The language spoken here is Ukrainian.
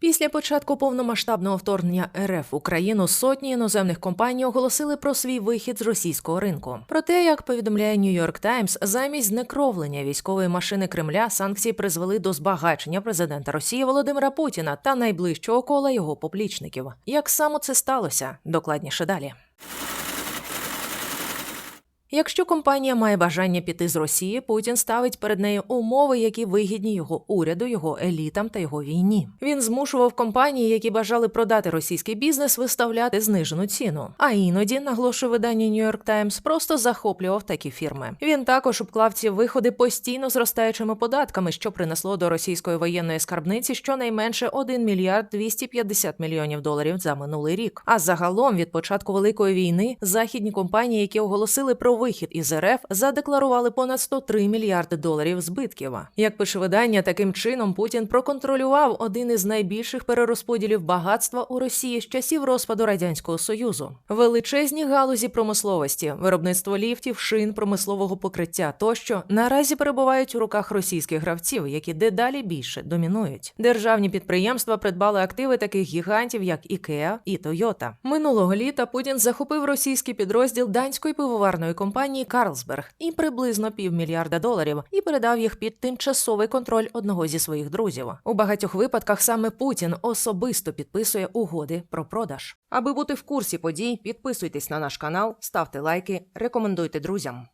Після початку повномасштабного вторгнення РФ в Україну сотні іноземних компаній оголосили про свій вихід з російського ринку. Проте, як повідомляє Нью-Йорк Таймс, замість знекровлення військової машини Кремля санкції призвели до збагачення президента Росії Володимира Путіна та найближчого кола його поплічників. Як саме це сталося? Докладніше далі. Якщо компанія має бажання піти з Росії, Путін ставить перед нею умови, які вигідні його уряду, його елітам та його війні. Він змушував компанії, які бажали продати російський бізнес, виставляти знижену ціну. А іноді, наголошує видання York Times, просто захоплював такі фірми. Він також обклав ці виходи постійно зростаючими податками, що принесло до російської воєнної скарбниці щонайменше 1 мільярд 250 мільйонів доларів за минулий рік. А загалом від початку великої війни західні компанії, які оголосили про вихід із РФ, задекларували понад 103 мільярди доларів збитків. Як пише видання, таким чином Путін проконтролював один із найбільших перерозподілів багатства у Росії з часів розпаду радянського союзу. Величезні галузі промисловості, виробництво ліфтів, шин, промислового покриття тощо наразі перебувають у руках російських гравців, які дедалі більше домінують. Державні підприємства придбали активи таких гігантів, як Ікеа і Тойота. Минулого літа Путін захопив російський підрозділ данської пивоварної компанії Карлсберг і приблизно півмільярда доларів і передав їх під тимчасовий контроль одного зі своїх друзів. У багатьох випадках саме Путін особисто підписує угоди про продаж. Аби бути в курсі подій, підписуйтесь на наш канал, ставте лайки, рекомендуйте друзям.